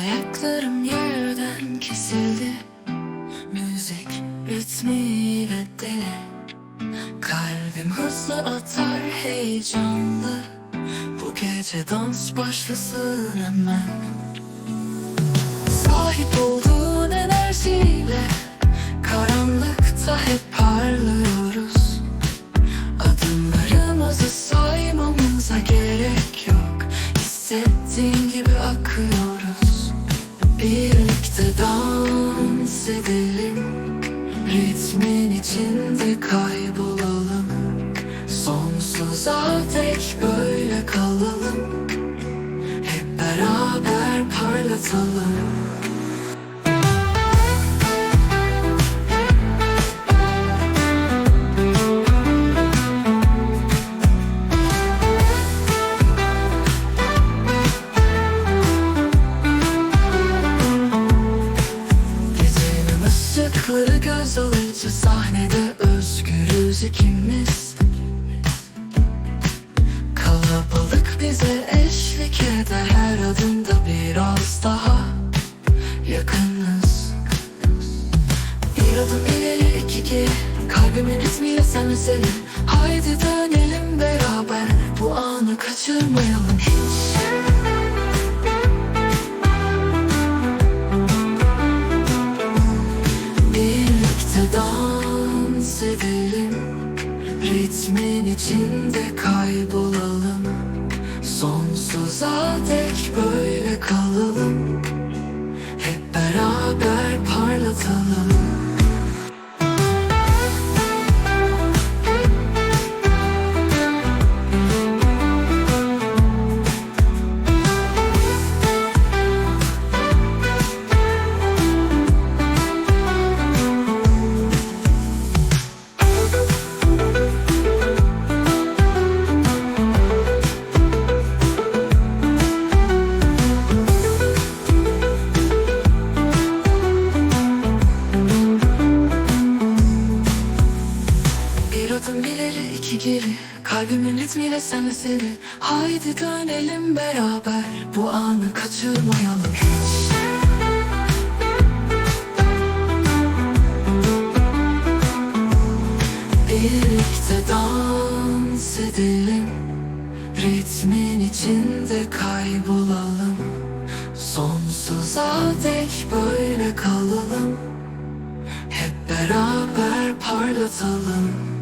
Ayaklarım yerden kesildi. Müzik ritmiyle deli. Kalbim hızlı atar heyecanlı. Bu gece dans başlasın hemen. Sahip olduğun enerjiyle Karanlıkta hep parlıyoruz. Adımlarımızı saymamıza gerek yok. Hissettiğin gibi akıyoruz Birlikte dans edelim. Ritmin içinde kaybolalım. Sonsuza dek böyle kalalım. Hep beraber parlatalım ikimiz Kalabalık bize eşlik eder. Her adımda biraz daha yakınız. Bir adım ileri iki geri. Kalbimin ritmiyle sen ve senin. Haydi dönelim beraber. Bu anı kaçırmayalım. Hiç Ritmin içinde kaybolalım. Sonsuza dek böyle kalalım. Hep beraber parlatalım Kalbimin ritmiyle sen ve seni. Haydi dönelim beraber. Bu anı kaçırmayalım hiç. Birlikte dans edelim. Ritmin içinde kaybolalım. Sonsuza dek böyle kalalım. Hep beraber parlatalım